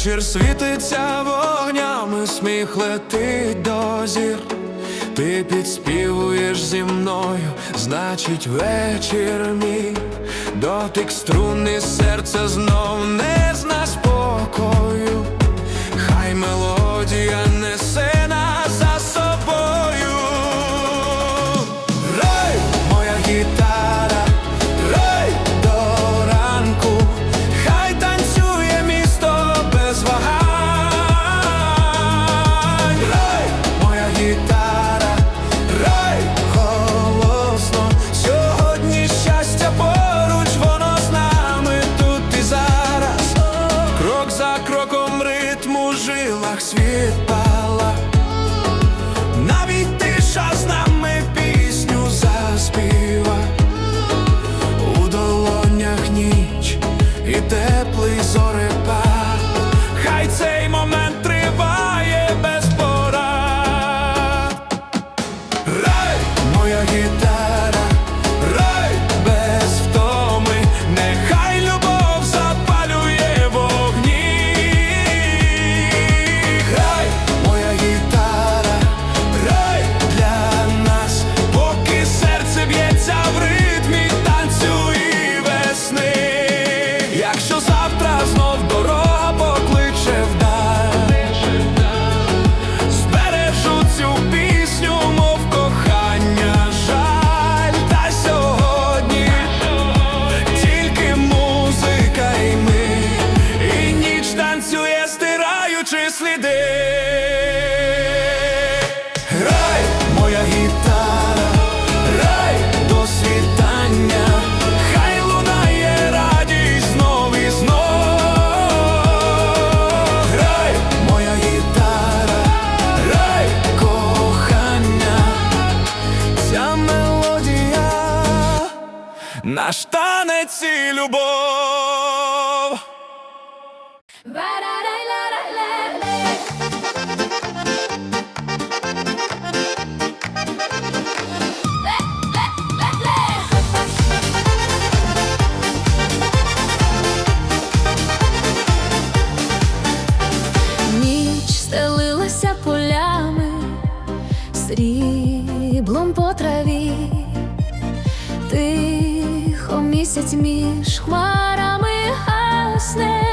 Вечір світиться вогнями, сміх летить до зір. Ти підспівуєш зі мною, значить, вечір мій, дотик струни серце знов не зна спокою, хай мелодія. місяць між хмарами гасне.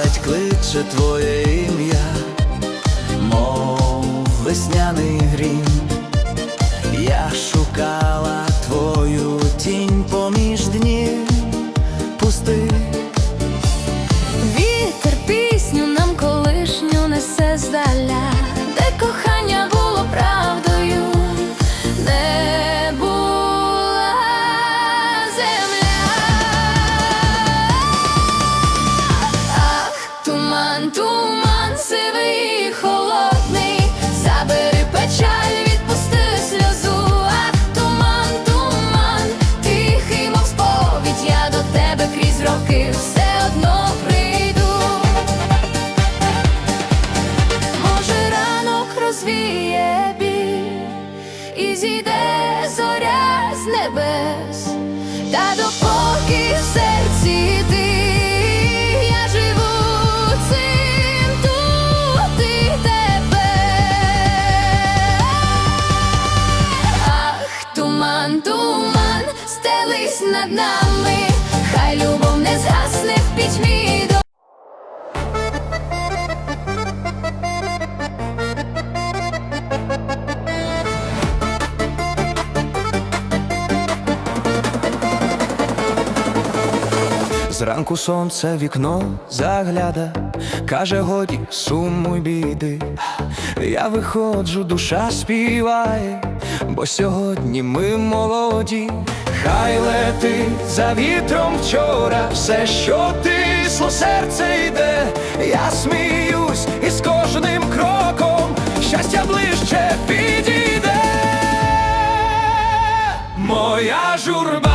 пам'ять кличе твоє ім'я, мов весняний грім. Я dado Зранку сонце вікно загляда, каже, годі суму й біди. Я виходжу, душа співає, бо сьогодні ми молоді. Хай летить за вітром вчора, все, що тисло, серце йде, я сміюсь і з кожним кроком щастя ближче підійде, моя журба.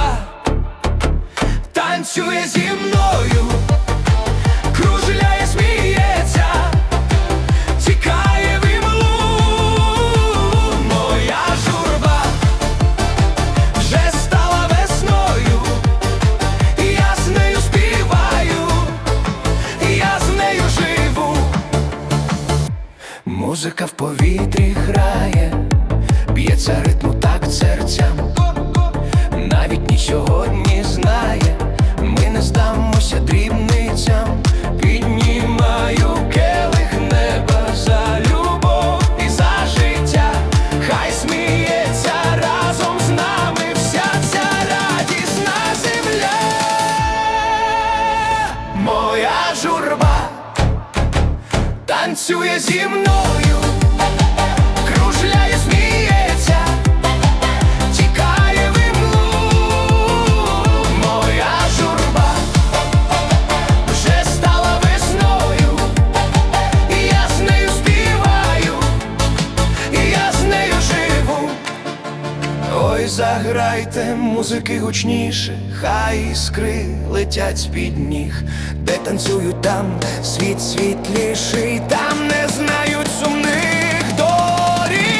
музики гучніше, хай іскри летять з під ніг, де танцюють там світ світліший, там не знають сумних доріг.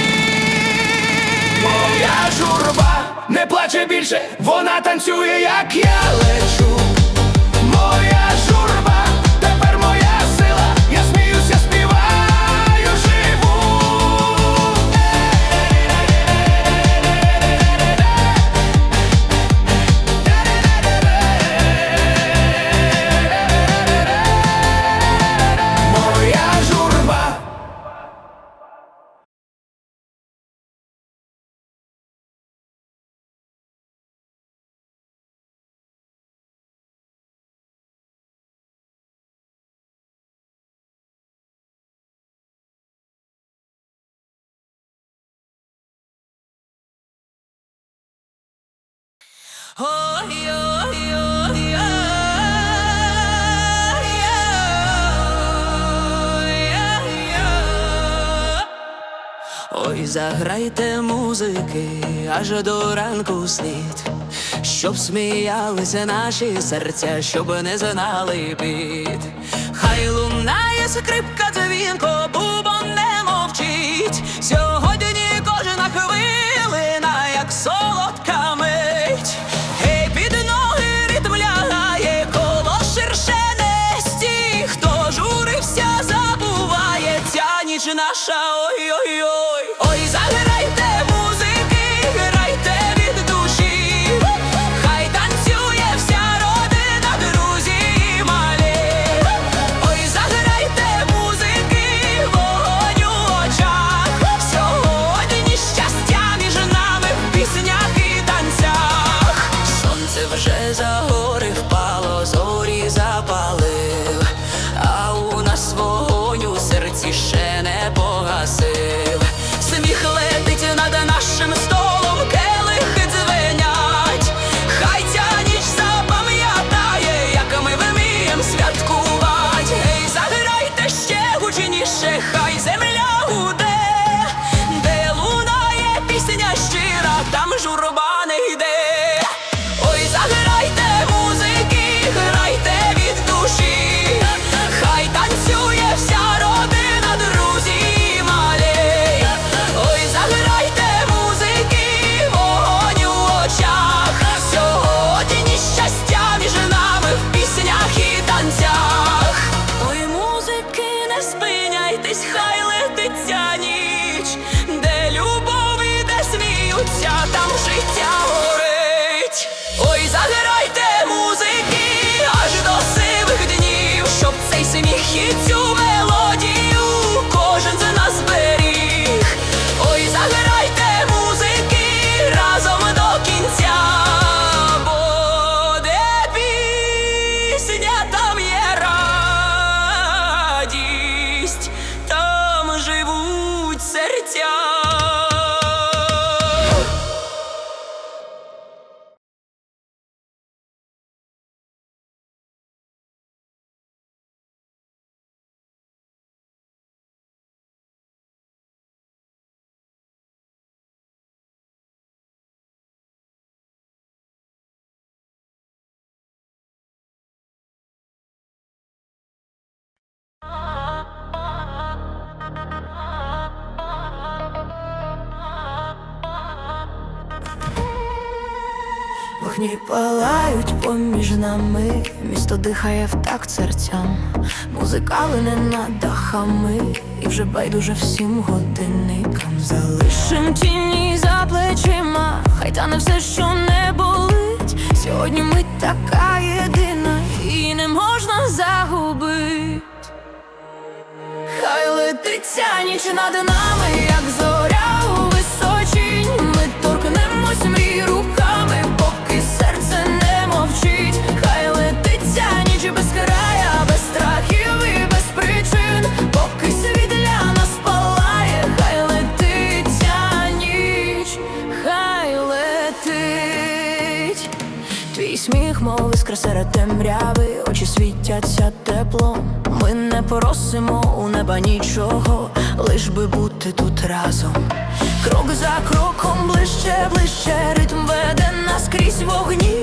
Моя журба не плаче більше, вона танцює, як я лечу. Ой, заграйте музики, аж до ранку слід, щоб сміялися наші серця, щоб не знали бід. Хай лунає скрипка дзвінко, бубон не мовчить. сміх і цю Вогні палають поміж нами, місто дихає в такт серцям, музика лине над дахами, і вже байдуже всім годинникам залишим тіні за плечима, хай тане все, що не болить. Сьогодні ми така єдина, і не можна загубить. Хай летить ця ніч над нами, сміх, мов іскра серед темряви, очі світяться теплом. Ми не просимо у неба нічого, лиш би бути тут разом. Крок за кроком, ближче, ближче, ритм веде нас крізь вогні.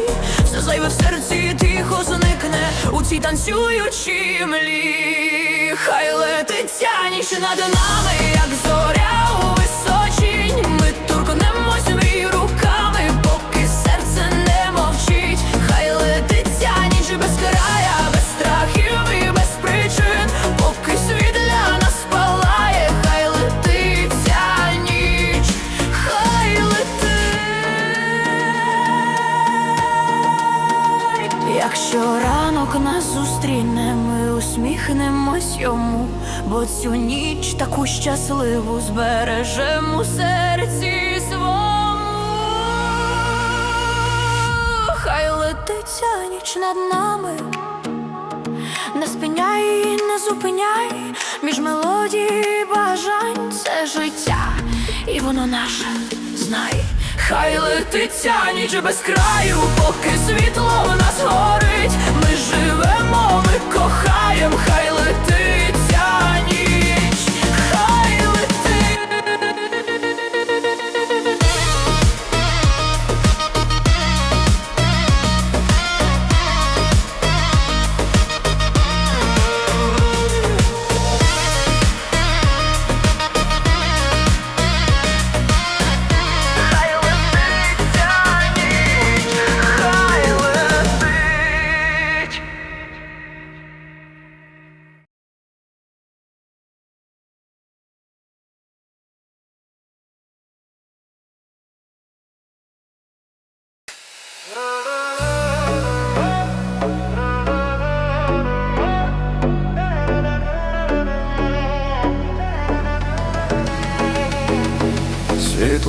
Все зайве в серці тихо зникне у цій танцюючій млі. Хай летить ця ніч над нами, як зоря йому, бо цю ніч таку щасливу збережемо у серці свому. Хай летить ця ніч над нами, не спиняй не зупиняй між мелодій і бажань це життя, і воно наше знай. Хай летить ця ніч без краю, поки світло в нас горить. Ми живемо, ми кохаєм, хай летить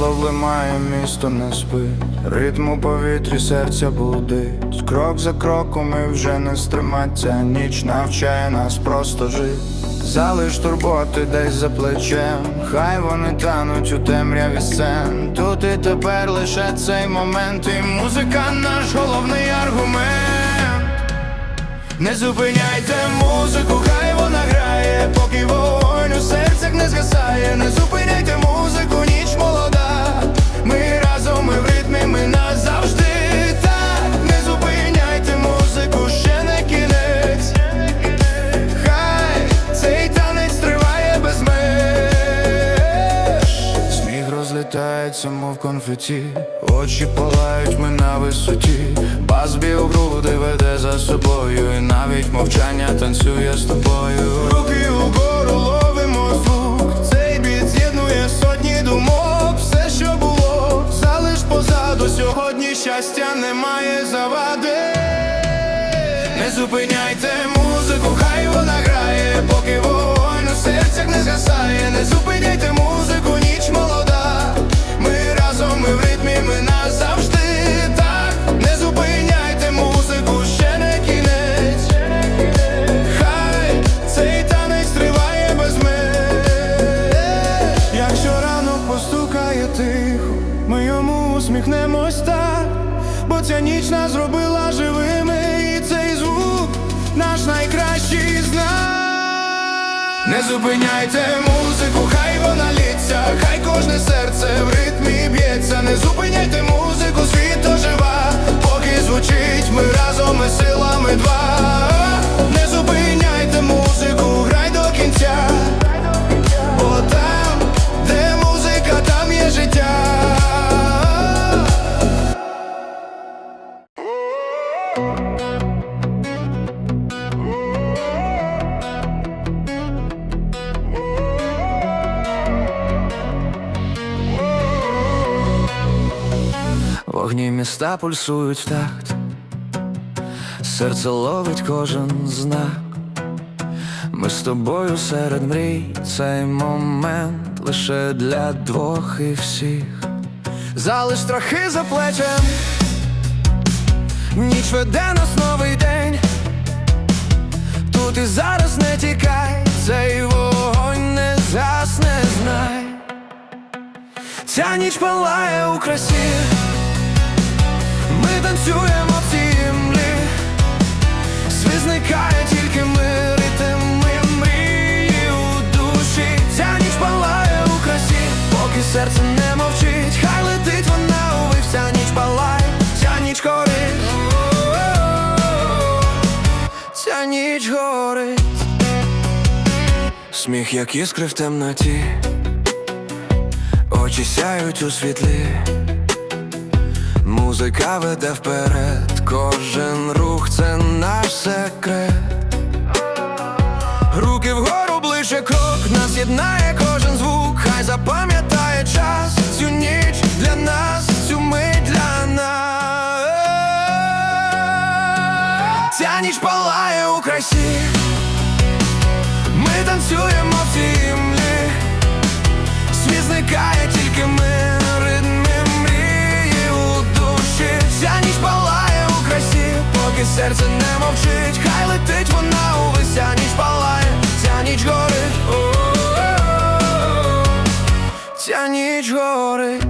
Світло влимає, місто не спить, ритм у повітрі серця будить. Крок за кроком і вже не стриматься, ніч навчає нас просто жити. Залиш турботи десь за плечем, хай вони тануть у темряві сцен. Тут і тепер лише цей момент, і музика наш головний аргумент. Не зупиняйте музику, хай вона грає, поки вогонь у серцях не згасає. Не зупиняйте музику, ніч молода. Ми разом, ми в ритмі, ми назавжди так. Не зупиняйте музику, ще не кінець. Хай цей танець триває без меж. Сміх розлітається, мов конфеті, очі палають ми на висоті, бас б'є у груди веде за собою, і навіть мовчання танцює з тобою. Руки угору Сьогодні щастя немає завади. Не зупиняйте музику, хай вона грає, поки вогонь у серцях не згасає. Не зупиняйте музику, йому так, бо ця ніч нас зробила живими, і цей звук наш найкращий знак. Не зупиняйте музику, хай вона лється, хай кожне серце в ритмі б'ється. Не зупиняйте музику, світ ожива, поки звучить, ми разом і силами два. Не зупиняйте музику, грай до кінця. Вогні міста пульсують в такт, серце ловить кожен знак. Ми з тобою серед мрій, цей момент лише для двох і всіх. Залиш страхи за плечем, ніч веде нас новий день. Тут і зараз не тікай, цей вогонь не згасне, знай. Ця ніч палає у красі, танцюємо в цій світ зникає, тільки ми у душі. Ця ніч палає у красі, поки серце не мовчить, хай летить вона увесь, ця ніч палає, ця ніч горить. Ця ніч горить, сміх, як іскри в темноті, очі сяють у світлі, музика веде вперед, кожен рух це наш секрет. Руки вгору ближче крок, нас єднає кожен звук, хай запам'ятає час, цю ніч для нас, цю мить для нас. Ця ніч палає у красі, ми танцюємо в цій млі, світ зникає, тільки поки серце не мовчить, хай летить вона увесь, ця ніч палає, ця ніч горить. Ця ніч горить.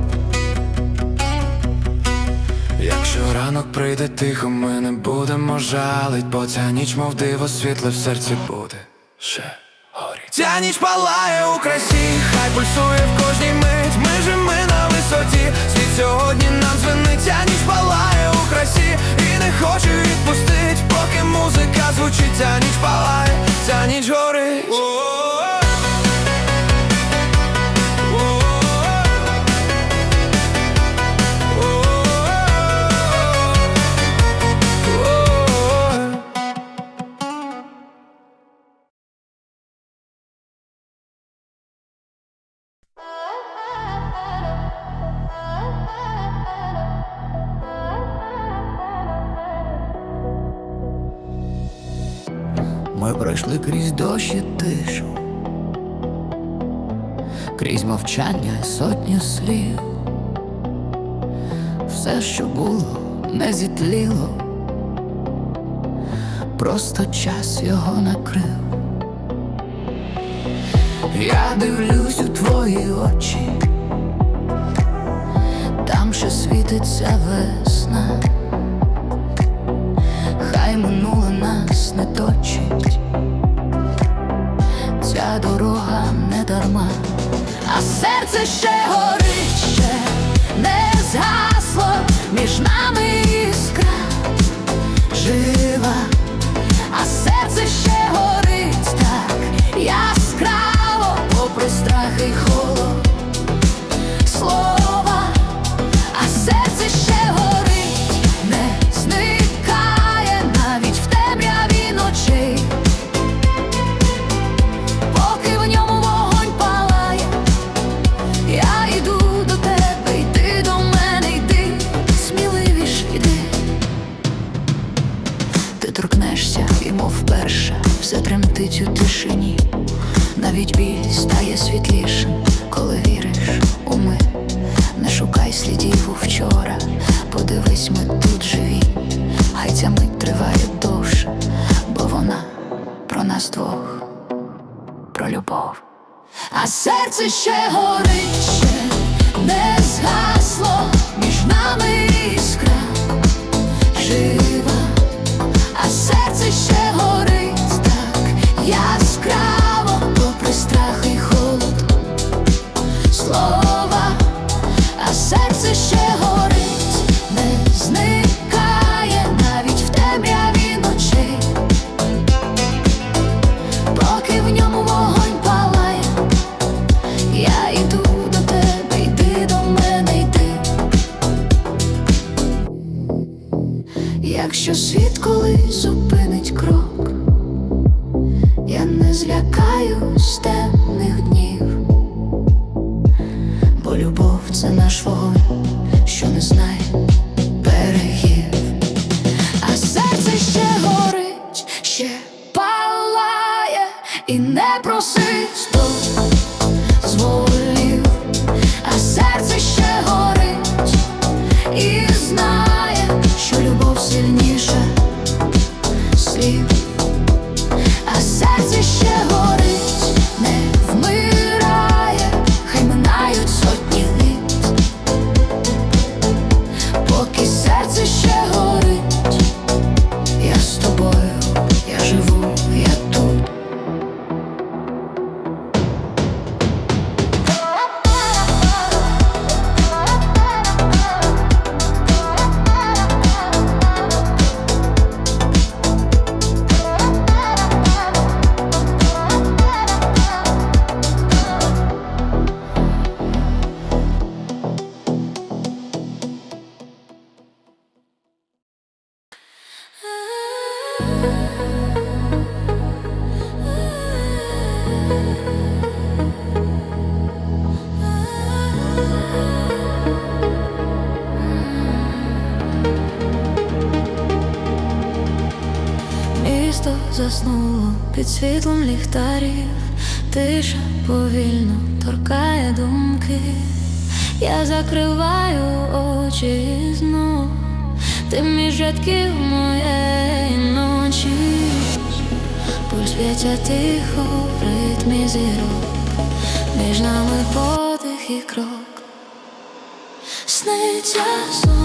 Якщо ранок прийде тихо, ми не будемо жалить, бо ця ніч, мов диво, світле в серці буде ще горіть. Ця ніч палає у красі, хай пульсує в кожній мить. Ми же ми на висоті. Світ сьогодні нам дзвенить, ця ніч палає у красі, не хочу відпустить, поки музика звучить, ця ніч палає, ця ніч горить. Пройшли крізь дощ і тишу, крізь мовчання сотні слів. Все, що було, не зітліло, просто час його накрив. Я дивлюсь у твої очі, там ще світиться весна. Хай минуле нас не точить, ця дорога не дарма, а серце ще горить, ще не згасло, між нами іскра жива, місто заснуло під світлом ліхтарів, тиша повільно торкає думки, я закриваю очі знов, ти між рядків моєї ночі, пульсв'яття тихо в ритмі зірок, між нами подих і крок, сниться сон.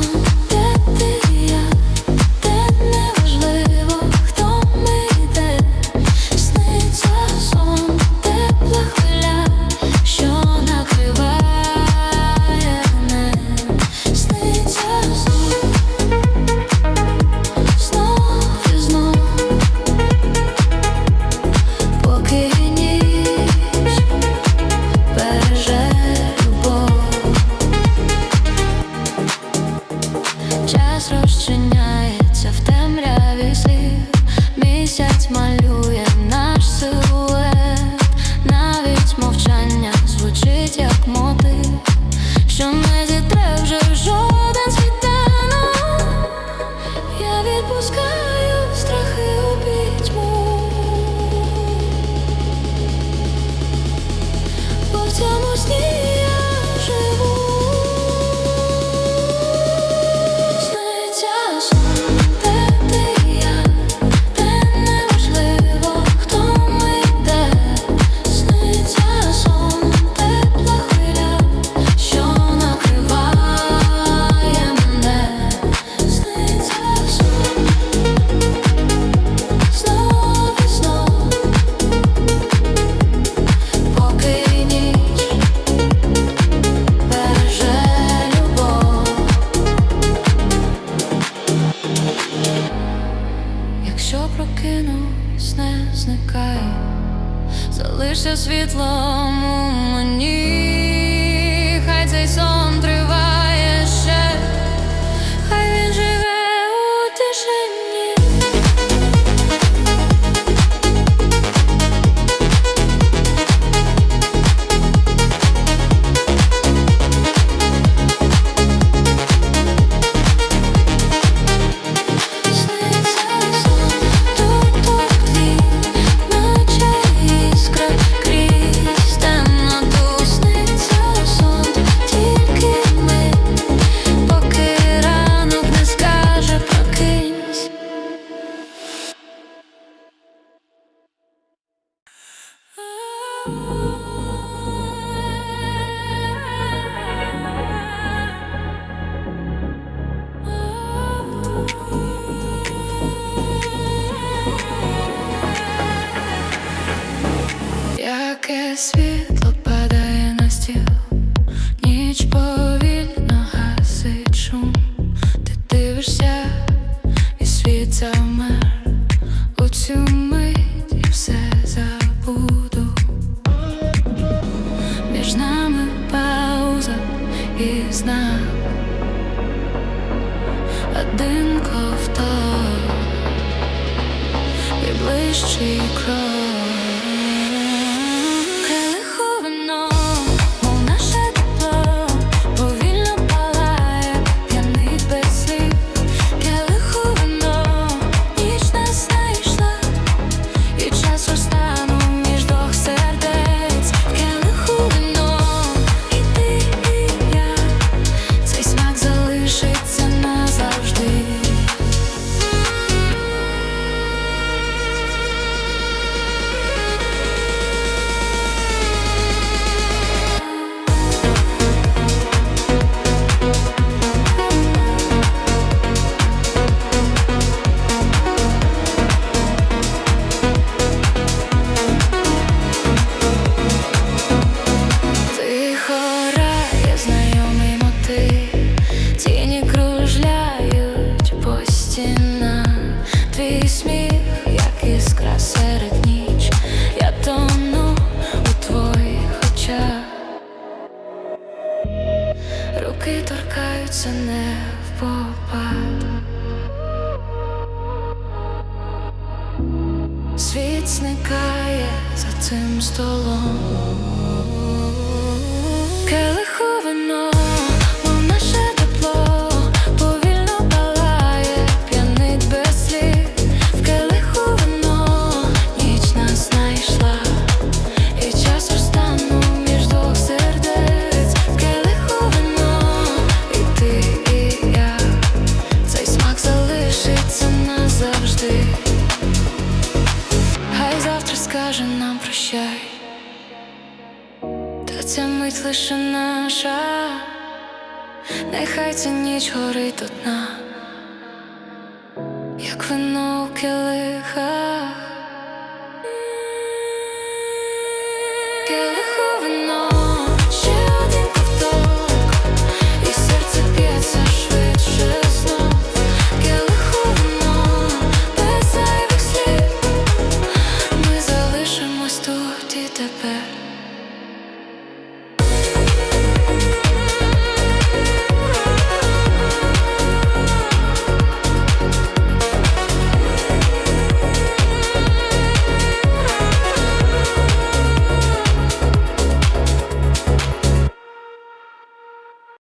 mystery crawl каже нам прощай, та ця мить лише наша, нехай ця ніч горить одна, як вино у килиха.